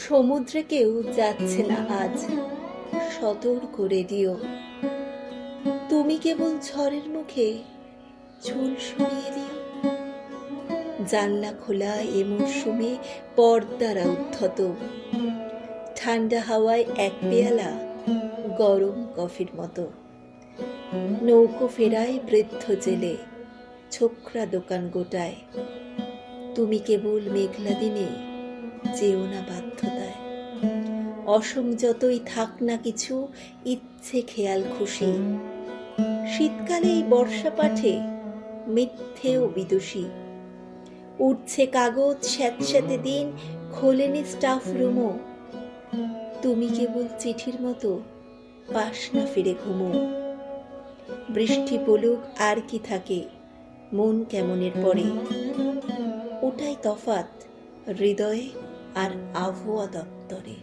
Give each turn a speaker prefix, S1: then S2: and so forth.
S1: সমুদ্রে কেউ যাচ্ছে না আজ। সতর্ক রেডিও। তুমি কেবল ঝড়ের মুখে চুল সরিয়ে দিও। জানলা খোলা, এ মরশুমে পর্দারা উদ্ধত। ঠান্ডা হাওয়ায় এক পেয়ালা গরম কফির মতো। নৌকো ফেরায় বৃদ্ধ জেলে, ছোকরা দোকান গোটায়। তুমি কেবল মেঘলা দিনে যেও না বাধ্যতায়। অসংযতই থাক না কিছু, ইচ্ছে খেয়াল খুশি। শীতকালে এই বর্ষা পাঠে মিথ্যে বিদুষী। উঠছে কাগজ, স্যাঁতস্যাঁতে দিন, খোলেনি স্টাফ রুমও তুমি কেবল চিঠির মতো পাস না ফিরে ঘুমো। বৃষ্টি পলুক আর কি থাকে, মন কেমনের পরে। ওটাই তফাত হৃদয়ে আর আবহাওয়া দপ্তরে।